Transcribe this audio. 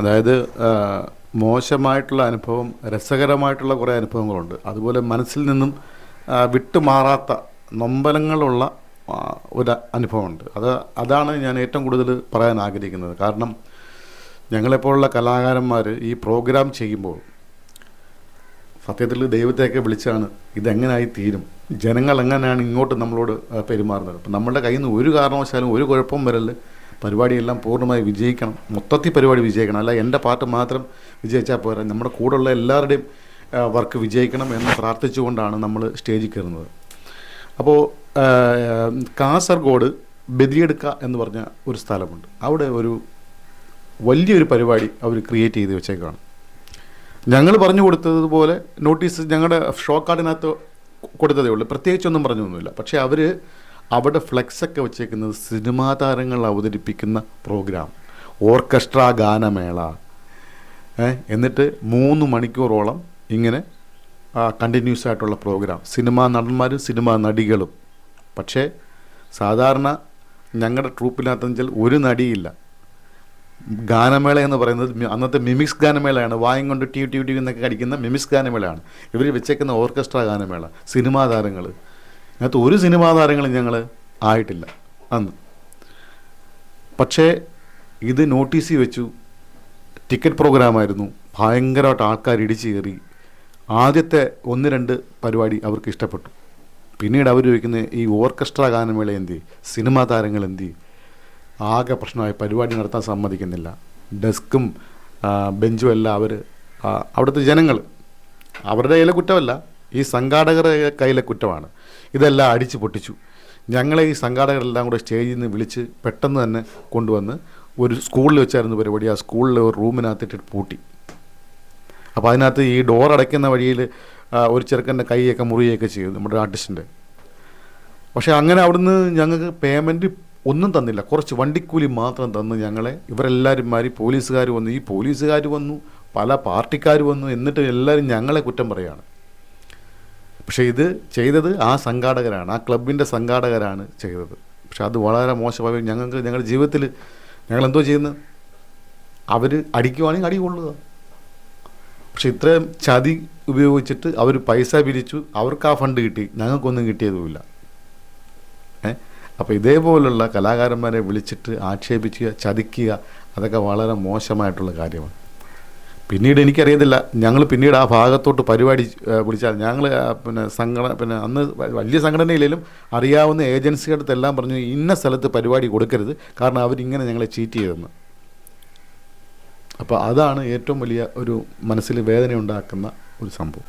അതായത് മോശമായിട്ടുള്ള അനുഭവം രസകരമായിട്ടുള്ള കുറേ അനുഭവങ്ങളുണ്ട്. അതുപോലെ മനസ്സിൽ നിന്നും വിട്ടുമാറാത്ത നൊമ്പലങ്ങളുള്ള ഒരു അനുഭവമുണ്ട്. അത് അതാണ് ഞാൻ ഏറ്റവും കൂടുതൽ പറയാൻ ആഗ്രഹിക്കുന്നത്. കാരണം ഞങ്ങളെപ്പോലുള്ള കലാകാരന്മാർ ഈ പ്രോഗ്രാം ചെയ്യുമ്പോൾ സത്യത്തിൽ ദൈവത്തെയൊക്കെ വിളിച്ചാണ് ഇതെങ്ങനായി തീരും? ജനങ്ങൾ എങ്ങനെയാണ് ഇങ്ങോട്ട് നമ്മളോട് പെരുമാറുന്നത്? അപ്പം നമ്മുടെ കയ്യിൽ നിന്ന് ഒരു കാരണവശാലും ഒരു കുഴപ്പം വരൽ പരിപാടിയെല്ലാം പൂർണമായി വിജയിക്കണം. മൊത്തത്തിൽ പരിപാടി വിജയിക്കണം. അല്ല എന്റെ പാർട്ട് മാത്രം വിജയിച്ചാൽ പോരാ. നമ്മുടെ കൂടെയുള്ള എല്ലാവരുടെയും വർക്ക് വിജയിക്കണം എന്ന് പ്രാർത്ഥിച്ചുകൊണ്ടാണ് നമ്മൾ സ്റ്റേജിൽ കയറുന്നത്. അപ്പോൾ കാസർഗോഡ് ബദിയെടുക്ക എന്ന് പറഞ്ഞ ഒരു സ്ഥലമുണ്ട്. അവിടെ ഒരു വലിയൊരു പരിപാടി അവർ ക്രിയേറ്റ് ചെയ്ത് വെച്ചേക്കാണ്. ഞങ്ങൾ പറഞ്ഞു കൊടുത്തതുപോലെ നോട്ടീസ് ഞങ്ങളുടെ ഷോ കാർഡിനകത്ത് കൊടുത്തതേ ഉള്ളൂ. പ്രത്യേകിച്ചൊന്നും പറഞ്ഞൊന്നുമില്ല. പക്ഷേ അവർ അവിടെ ഫ്ലെക്സൊക്കെ വെച്ചേക്കുന്നത് സിനിമാ താരങ്ങൾ അവതരിപ്പിക്കുന്ന പ്രോഗ്രാം. ഓർക്കസ്ട്ര ഗാനമേള. എന്നിട്ട് മൂന്ന് മണിക്കൂറോളം ഇങ്ങനെ കണ്ടിന്യൂസ് ആയിട്ടുള്ള പ്രോഗ്രാം. സിനിമാ നടന്മാരും സിനിമാ നടികളും. പക്ഷേ സാധാരണ ഞങ്ങളുടെ ട്രൂപ്പിനകത്ത് വെച്ചാൽ ഒരു നടിയില്ല. ഗാനമേള എന്ന് പറയുന്നത് അന്നത്തെ മിമിക്സ് ഗാനമേളയാണ്. വായും കൊണ്ട് ട്യൂ ടി ട്യൂ എന്നൊക്കെ കടിക്കുന്ന മിമിക്സ് ഗാനമേളയാണ്. ഇവർ വെച്ചേക്കുന്ന ഓർക്കസ്ട്ര ഗാനമേള. സിനിമാ താരങ്ങൾ അതിനകത്ത് ഒരു സിനിമാ താരങ്ങളും ഞങ്ങൾ ആയിട്ടില്ല അന്ന്. പക്ഷേ ഇത് നോട്ടീസ് വെച്ചു. ടിക്കറ്റ് പ്രോഗ്രാമായിരുന്നു. ഭയങ്കരമായിട്ട് ആൾക്കാർ ഇടിച്ചു കയറി. ആദ്യത്തെ ഒന്ന് രണ്ട് പരിപാടി അവർക്ക് ഇഷ്ടപ്പെട്ടു. പിന്നീട് അവർ ചോദിക്കുന്ന ഈ ഓർക്കസ്ട്ര ഗാനമേള എന്ത്? സിനിമാ താരങ്ങൾ എന്ത്? ആകെ പ്രശ്നമായി. പരിപാടി നടത്താൻ സമ്മതിക്കുന്നില്ല. ഡെസ്കും ബെഞ്ചും എല്ലാം അവർ അവിടുത്തെ ജനങ്ങൾ അവരുടെ കയ്യിലെ കുറ്റമല്ല. ഈ സംഘാടകരുടെ കയ്യിലെ കുറ്റമാണ്. ഇതെല്ലാം അടിച്ചു പൊട്ടിച്ചു. ഞങ്ങളെ ഈ സംഘാടകരെല്ലാം കൂടെ സ്റ്റേജിൽ നിന്ന് വിളിച്ച് പെട്ടെന്ന് തന്നെ കൊണ്ടുവന്ന് ഒരു സ്കൂളിൽ വെച്ചായിരുന്നു പരിപാടി. ആ സ്കൂളിൽ ഒരു റൂമിനകത്തിട്ട് പൂട്ടി. അപ്പോൾ അതിനകത്ത് ഈ ഡോർ അടയ്ക്കുന്ന വഴിയിൽ ഒരു ചെറുക്കന്റെ കൈയൊക്കെ മുറിയൊക്കെ ചെയ്തു നമ്മുടെ ആർട്ടിസ്റ്റിന്റെ. പക്ഷേ അങ്ങനെ അവിടുന്ന് ഞങ്ങൾക്ക് പേയ്മെന്റ് ഒന്നും തന്നില്ല. കുറച്ച് വണ്ടിക്കൂലി മാത്രം തന്ന് ഞങ്ങളെ. ഇവരെല്ലാവരും മാറി പോലീസുകാർ വന്നു. ഈ പോലീസുകാർ വന്നു പല പാർട്ടിക്കാർ വന്നു. എന്നിട്ട് എല്ലാവരും ഞങ്ങളെ കുറ്റം പറയാണ്. പക്ഷേ ഇത് ചെയ്തത് ആ സംഘാടകരാണ് ആ ക്ലബിന്റെ സംഘാടകരാണ് ചെയ്തത്. പക്ഷെ അത് വളരെ മോശമായി. ഞങ്ങൾക്ക് ഞങ്ങളുടെ ജീവിതത്തിൽ ഞങ്ങൾ എന്തോ ചെയ്യുന്നത് അവർ അടിക്കുവാണെങ്കിൽ അടി കൊള്ളുക. പക്ഷെ ഇത്രയും ചതി ഉപയോഗിച്ചിട്ട് അവർ പൈസ പിരിച്ചു അവർക്ക് ആ ഫണ്ട് കിട്ടി. ഞങ്ങൾക്കൊന്നും കിട്ടിയതുമില്ല. ഏ? അപ്പോൾ ഇതേപോലുള്ള കലാകാരന്മാരെ വിളിച്ചിട്ട് ആക്ഷേപിക്കുക ചതിക്കുക അതൊക്കെ വളരെ മോശമായിട്ടുള്ള കാര്യമാണ്. പിന്നീട് എനിക്കറിയത്തില്ല. ഞങ്ങൾ പിന്നീട് ആ ഭാഗത്തോട്ട് പരിപാടി വിളിച്ചാൽ ഞങ്ങൾ പിന്നെ സംഘടന പിന്നെ അന്ന് വലിയ സംഘടനയിലും അറിയാവുന്ന ഏജൻസിയുടെ അടുത്തെല്ലാം പറഞ്ഞു ഇന്ന സ്ഥലത്ത് പരിപാടി കൊടുക്കരുത്. കാരണം അവരിങ്ങനെ ഞങ്ങളെ ചീറ്റ് ചെയ്തെന്ന്. അപ്പോൾ അതാണ് ഏറ്റവും വലിയ ഒരു മനസ്സിൽ വേദന ഉണ്ടാക്കുന്ന ഒരു സംഭവം.